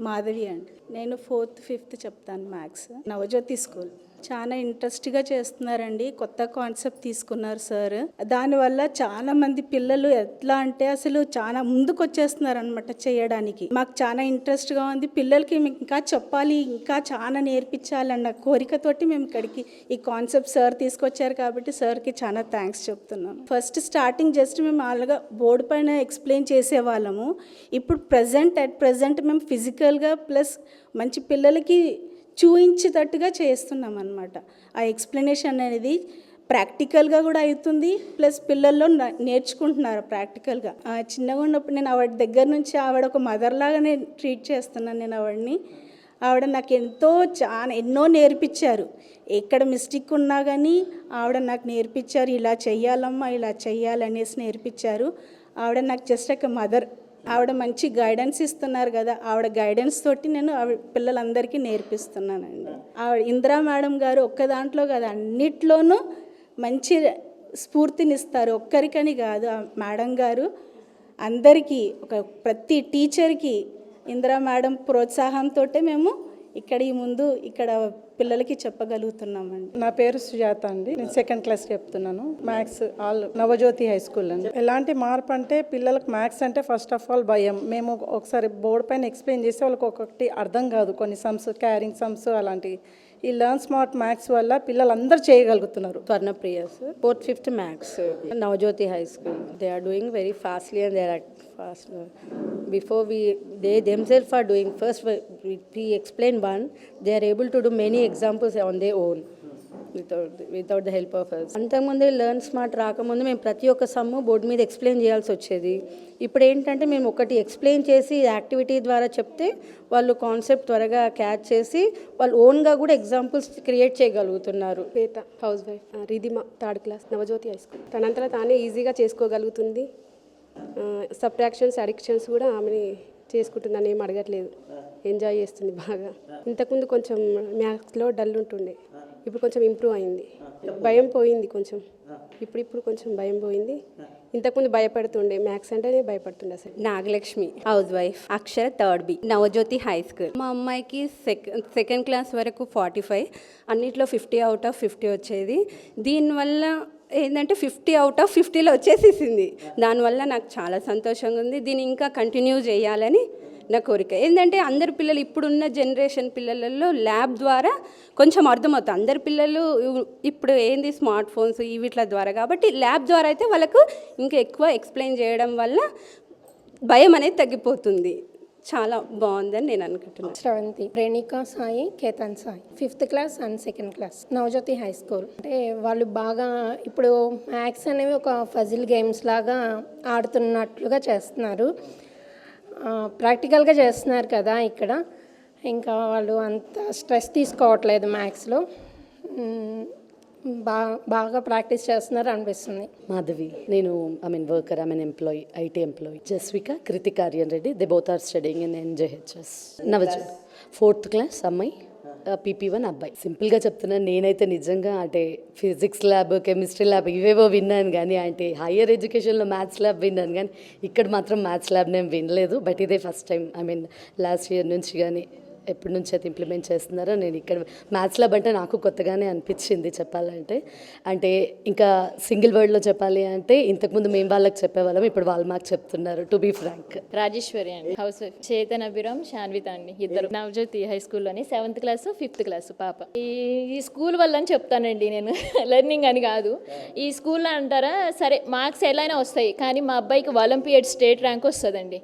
మాధవి అండి. నేను fourth fifth చెప్తాను మ్యాథ్స్. నవజ్యోతి స్కూల్. చాలా ఇంట్రెస్ట్గా చేస్తున్నారండి. కొత్త కాన్సెప్ట్ తీసుకున్నారు సార్. దానివల్ల చాలా మంది పిల్లలు ఎట్లా అంటే అసలు చాలా ముందుకు వచ్చేస్తున్నారు అనమాట చేయడానికి. మాకు చాలా ఇంట్రెస్ట్గా ఉంది. పిల్లలకి మేము ఇంకా చెప్పాలి ఇంకా చాలా నేర్పించాలన్న కోరికతోటి మేము ఇక్కడికి ఈ కాన్సెప్ట్ సార్ తీసుకొచ్చారు కాబట్టి సార్కి చాలా థ్యాంక్స్ చెప్తున్నాం ఫస్ట్ స్టార్టింగ్ జస్ట్ మేము అలాగా బోర్డు పైన ఎక్స్ప్లెయిన్ చేసేవాళ్ళము. ఇప్పుడు ప్రజెంట్ అట్ ప్రజెంట్ మేము ఫిజికల్గా ప్లస్ మంచి పిల్లలకి చూయించేటట్టుగా చేస్తున్నాం అనమాట ఆ ఎక్స్ప్లెనేషన్ అనేది ప్రాక్టికల్గా కూడా అవుతుంది ప్లస్ పిల్లల్లో న- నేర్చుకుంటున్నారు ప్రాక్టికల్గా. ఆ, చిన్నగా ఉన్నప్పుడు నేను ఆవిడ దగ్గర నుంచి ఆవిడ ఒక మదర్ లాగానే ట్రీట్ చేస్తున్నాను నేను ఆవిడని. ఆవిడ నాకు ఎంతో చాలా ఎన్నో నేర్పించారు. ఎక్కడ మిస్టేక్ ఉన్నా కానీ ఆవిడ నాకు నేర్పించారు ఇలా చెయ్యాలమ్మా ఇలా చెయ్యాలనేసి నేర్పించారు. ఆవిడ నాకు జస్ట్ ఒక మదర్ ఆవిడ మంచి గైడెన్స్ ఇస్తున్నారు కదా ఆవిడ గైడెన్స్ తోటి నేను ఆవిడ పిల్లలందరికీ నేర్పిస్తున్నానండి. ఆవిడ ఇందిరా మేడం గారు ఒక్క దాంట్లో కదా అన్నిట్లోనూ మంచి స్ఫూర్తినిస్తారు. ఒక్కరికని కాదు ఆ మేడం గారు అందరికీ ఒక ప్రతి టీచర్కి ఇందిరా మేడం ప్రోత్సాహంతో మేము ఇక్కడ ఈ ముందు ఇక్కడ పిల్లలకి చెప్పగలుగుతున్నామండి. నా పేరు సుజాత అండి. నేను సెకండ్ క్లాస్ చెప్తున్నాను. Maths all Navajyothi high school అండి. ఎలాంటి మార్పు అంటే పిల్లలకు మ్యాథ్స్ అంటే ఫస్ట్ ఆఫ్ ఆల్ భయం. మేము ఒకసారి బోర్డు పైన ఎక్స్ప్లెయిన్ చేస్తే వాళ్ళకి ఒక్కొక్కటి అర్థం కాదు. కొన్ని సమ్స్ క్యారింగ్ సమ్స్ అలాంటివి. ఈ లర్న్ స్మార్ట్ మ్యాథ్స్ వల్ల పిల్లలు పిల్లలందరూ చేయగలుగుతున్నారు. Swarnapriya fourth fifth maths Navajyothi high school they are doing very fastly and they are fast before we they them self are doing first we explain one they are able to do many examples on they own without without the help of us అంతకుముందు learn smart రాకముందు మేము ప్రతి ఒక్క sum board మీద explain చేయాల్సి వచ్చేది. ఇప్పుడు ఏంటంటే మేము ఒకటి ఎక్స్ప్లెయిన్ చేసి యాక్టివిటీ ద్వారా చెప్తే వాళ్ళు కాన్సెప్ట్ త్వరగా క్యాచ్ చేసి వాళ్ళు ఓన్గా కూడా ఎగ్జాంపుల్స్ క్రియేట్ చేయగలుగుతున్నారు. Shweta house wife Ridhima third class Navajyothi high school తనంతలో తానే ఈజీగా చేసుకోగలుగుతుంది. సబ్ట్రాక్షన్స్ అడిక్షన్స్ కూడా ఆమెని చేసుకుంటుందని ఏం అడగట్లేదు. ఎంజాయ్ చేస్తుంది బాగా. ఇంతకుముందు కొంచెం మ్యాథ్స్లో డల్ ఉంటుండే. ఇప్పుడు కొంచెం ఇంప్రూవ్ అయింది. భయం పోయింది కొంచెం. ఇప్పుడు ఇప్పుడు కొంచెం భయం పోయింది. ఇంతకుముందు భయపడుతుండే మ్యాథ్స్ అంటేనే భయపడుతుండే అసలు. Nagalakshmi house wife Akshara third B Navajyothi high school మా అమ్మాయికి సెకండ్ సెకండ్ క్లాస్ వరకు ఫార్టీ ఫైవ్ అన్నిట్లో ఫిఫ్టీ అవుట్ ఆఫ్ ఫిఫ్టీ వచ్చేది. దీనివల్ల ఏంటంటే ఫిఫ్టీ అవుట్ ఆఫ్ ఫిఫ్టీలో వచ్చేసేసింది. దానివల్ల నాకు చాలా సంతోషంగా ఉంది. దీన్ని ఇంకా కంటిన్యూ చేయాలని నా కోరిక. ఏంటంటే అందరు పిల్లలు ఇప్పుడున్న జనరేషన్ పిల్లలలో ల్యాబ్ ద్వారా కొంచెం అర్థమవుతుంది. అందరు పిల్లలు ఇప్పుడు ఏంది స్మార్ట్ ఫోన్స్ వీటిల ద్వారా కాబట్టి ల్యాబ్ ద్వారా అయితే వాళ్ళకు ఇంకా ఎక్కువ ఎక్స్ప్లెయిన్ చేయడం వల్ల భయం అనేది తగ్గిపోతుంది. చాలా బాగుందని నేను అనుకుంటున్నాను Sravanthi Renika Sai Ketan Sai. Fifth class and second class. Navajyothi high school. అంటే వాళ్ళు బాగా ఇప్పుడు మ్యాథ్స్ అనేవి ఒక ఫజిల్ గేమ్స్ లాగా ఆడుతున్నట్లుగా చేస్తున్నారు. ప్రాక్టికల్గా చేస్తున్నారు కదా ఇక్కడ. ఇంకా వాళ్ళు అంత స్ట్రెస్ తీసుకోవట్లేదు మ్యాథ్స్లో. బాగా బాగా ప్రాక్టీస్ చేస్తున్నారు అనిపిస్తుంది. మాధవి నేను I mean worker I mean employee IT employee Jasvika Kritika Aryan Reddy they both are studying in NJHS నవజ fourth class అమ్మాయి? పీపీ వన్ అబ్బాయి. సింపుల్గా చెప్తున్నాను నేనైతే నిజంగా అంటే ఫిజిక్స్ ల్యాబ్ కెమిస్ట్రీ ల్యాబ్ ఇవేవో విన్నాను కానీ అంటే హయ్యర్ ఎడ్యుకేషన్లో మ్యాథ్స్ ల్యాబ్ విన్నాను కానీ ఇక్కడ మాత్రం మ్యాథ్స్ ల్యాబ్ నేను వినలేదు. బట్ ఇదే first time I mean last year నుంచి కానీ ఎప్పటి నుంచి అయితే ఇంప్లిమెంట్ చేస్తున్నారో నేను ఇక్కడ మ్యాథ్స్ ల్యాబ్ అంటే నాకు కొత్తగానే అనిపించింది చెప్పాలంటే. అంటే ఇంకా సింగిల్ వర్డ్లో చెప్పాలి అంటే ఇంతకుముందు మేము వాళ్ళకి చెప్పేవాళ్ళం ఇప్పుడు వాళ్ళు మాకు చెప్తున్నారు టు బీ ఫ్రాంక్ రాజేశ్వరి అండి హౌస్ వైఫ్ చేతన్ అభిరామ్ శాన్విత అండి ఇద్దరు. నవజ్యోతి హై స్కూల్లోని సెవెంత్ క్లాస్ ఫిఫ్త్ క్లాస్ పాప. ఈ ఈ స్కూల్ వల్ల అని చెప్తానండి నేను లెర్నింగ్ అని కాదు. ఈ స్కూల్లో అంటారా సరే మార్క్స్ ఎలా అయినా వస్తాయి కానీ మా అబ్బాయికి ఒలింపియడ్ స్టేట్ ర్యాంక్ వస్తుందండి.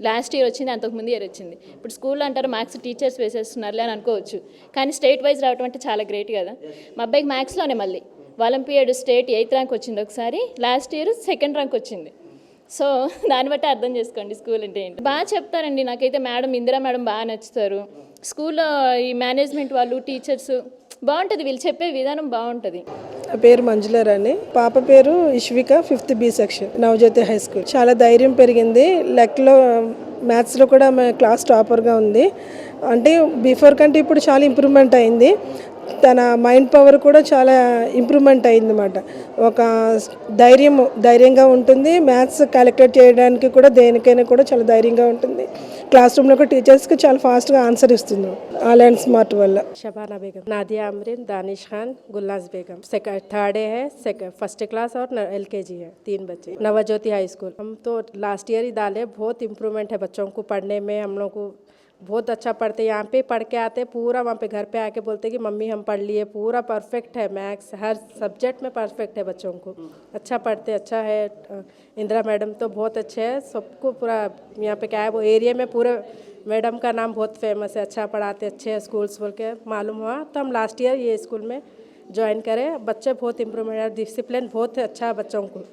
లాస్ట్ ఇయర్ వచ్చింది అంతకుముందు ఇయర్ వచ్చింది. ఇప్పుడు స్కూల్లో అంటారు మ్యాథ్స్ టీచర్స్ వేసేస్తున్నారులే అని అనుకోవచ్చు. కానీ స్టేట్ వైజ్ రావడం అంటే చాలా గ్రేట్ కదా. మా అబ్బాయికి మ్యాథ్స్లోనే మళ్ళీ. ఒలింపియడ్ స్టేట్ ఎయిత్ ర్యాంక్ వచ్చింది ఒకసారి లాస్ట్ ఇయర్ సెకండ్ ర్యాంక్ వచ్చింది. సో దాన్ని బట్టి అర్థం చేసుకోండి స్కూల్ అంటే ఏంటి. బాగా చెప్తారండి. నాకైతే మేడం ఇందిరా మేడం బాగా నచ్చుతారు. స్కూల్లో ఈ మేనేజ్మెంట్ వాళ్ళు టీచర్స్ బాగుంటుంది వీళ్ళు చెప్పే విధానం బాగుంటుంది. పేరు మంజులారాణి పాప పేరు Ishvika fifth B section Navajyothi high school. చాలా ధైర్యం పెరిగింది. లెక్కలో మ్యాథ్స్లో కూడా ఆమె క్లాస్ టాపర్గా ఉంది. అంటే బిఫోర్ కంటే ఇప్పుడు చాలా ఇంప్రూవ్మెంట్ అయింది. తన మైండ్ పవర్ కూడా చాలా ఇంప్రూవ్మెంట్ అయింది అనమాట ఒక ధైర్యం ధైర్యంగా ఉంటుంది. మ్యాథ్స్ క్యాలిక్యులేట్ చేయడానికి కూడా దేనికైనా కూడా చాలా ధైర్యంగా ఉంటుంది. క్లాస్ రూమ్లో కూడా టీచర్స్కి చాలా ఫాస్ట్గా ఆన్సర్ ఇస్తుంది ఆ ల్యాండ్ స్మార్ట్ వల్ల शबाना बेगम नादिया अमरीन दानिश खान गुलनाज बेगम सेकंड थर्ड है सेकंड फर्स्ट क्लास और एल के जी है तीन बच्चे नवज्योति हाई स्कूल हम तो लास्ट ईयर ही डाले बहुत इम्प्रूवमेंट है बच्चों को पढ़ने में हम लोग को बहुत अच्छा पढ़ते यहाँ पे पढ़ के आते पूरा वहाँ पे घर पे आके बोलते हैं कि, मम्मी, हम पढ़ लिए, पूरा परफेक्ट है मैथ्स हर सब्जेक्ट में परफेक्ट है बच्चों को। अच्छा पढ़ते अच्छा है इंदिरा मैडम तो बहुत अच्छे हैं, सबको पूरा यहाँ पे क्या है, वो एरिया में पूरे मैडम का नाम बहुत फ़ेमस है अच्छा पढ़ाते अच्छे हैं स्कूल्स बोल के, मालूम हुआ। तो हम लास्ट ईयर ये स्कूल में ज्वाइन करें। बच्चे बहुत इम्प्रूवमेंट है डिसिप्लिन बहुत अच्छा है बच्चों को।